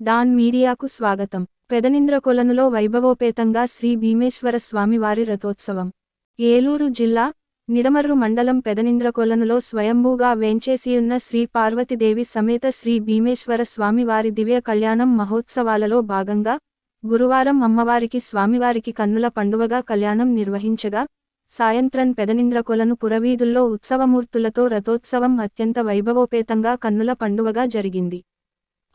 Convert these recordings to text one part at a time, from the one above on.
Don మీడియాకు స్వాగతం. పెదనింద్రకొలనులో వైభవోపేతంగా శ్రీ భీమేశ్వర స్వామివారి రథోత్సవం. ఏలూరు జిల్లా నిడమర్రు మండలం పెదనింద్రకొలనులో స్వయంభూగా వేంచేసియున్న శ్రీ పార్వతీదేవి సమేత శ్రీ భీమేశ్వర స్వామివారి దివ్య కళ్యాణం మహోత్సవాలలో భాగంగా గురువారం అమ్మవారికి స్వామివారికి కన్నుల పండువగా కళ్యాణం నిర్వహించగా సాయంత్రం పెదనింద్రకొలను పురవీధుల్లో ఉత్సవమూర్తులతో రథోత్సవం అత్యంత వైభవోపేతంగా కన్నుల పండువగా జరిగింది.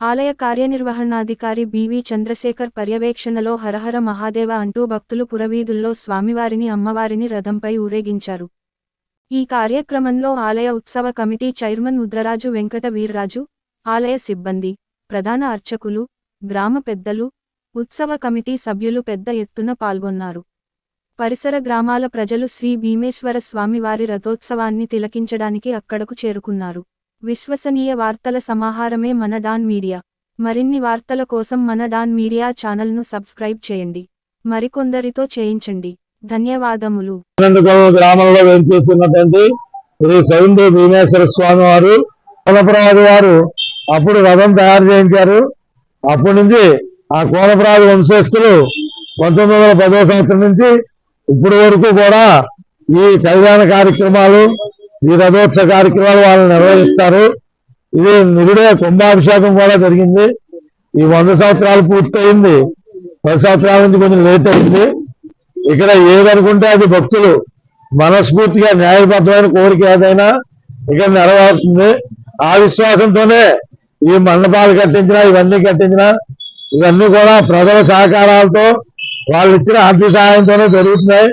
ఆలయ కార్యనిర్వహణాధికారి బివి చంద్రశేఖర్ పర్యవేక్షణలో హరహర మహాదేవ అంటూ భక్తులు పురవీధుల్లో స్వామివారిని అమ్మవారిని రథంపై ఊరేగించారు. ఈ కార్యక్రమంలో ఆలయ ఉత్సవ కమిటీ చైర్మన్ ఉద్రరాజు వెంకట వీర్రాజు ఆలయ సిబ్బంది ప్రధాన అర్చకులు గ్రామ పెద్దలు ఉత్సవ కమిటీ సభ్యులు పెద్ద ఎత్తున పాల్గొన్నారు. పరిసర గ్రామాల ప్రజలు శ్రీ భీమేశ్వర స్వామివారి రథోత్సవాన్ని తిలకించడానికి అక్కడకు చేరుకున్నారు. విశ్వసనీయ వార్తల సమాహారమే మన డాన్ మీడియా. మరిన్ని వార్తల కోసం మన డాన్ మీడియా ఛానల్ను సబ్స్క్రైబ్ చేయండి. మరికొందరితో చేయించండి. ధన్యవాదములు. గ్రామంలో వెంచేస్తున్నటువంటి శ్రీ సౌందర్య భీమేశ్వర స్వామి వారు కోలప్రాజు వారు అప్పుడు రథం తయారు చేయించారు. అప్పటి నుంచి ఆ కోలప్రాజు వంశస్థులు పంతొమ్మిది వందల పదో సంవత్సరం నుంచి ఇప్పటి వరకు కూడా ఈ కళ్యాణ కార్యక్రమాలు ఈ రథోత్సవ కార్యక్రమాలు వాళ్ళు నిర్వహిస్తారు. ఇది నిరుడే కుంభాభిషేకం కూడా జరిగింది. ఈ వంద సంవత్సరాలు పూర్తయింది. పది సంవత్సరాల నుంచి కొంచెం లేట్ అయింది. ఇక్కడ ఏదనుకుంటే అది భక్తులు మనస్ఫూర్తిగా న్యాయబద్ధమైన కోరిక ఏదైనా ఇక్కడ నెరవేరుతుంది. ఆ విశ్వాసంతోనే ఈ మండపాలు కట్టించిన ఇవన్నీ కట్టించిన ఇవన్నీ కూడా ప్రజల సహకారాలతో వాళ్ళు ఇచ్చిన ఆర్థిక సహాయంతోనే జరుగుతున్నాయి.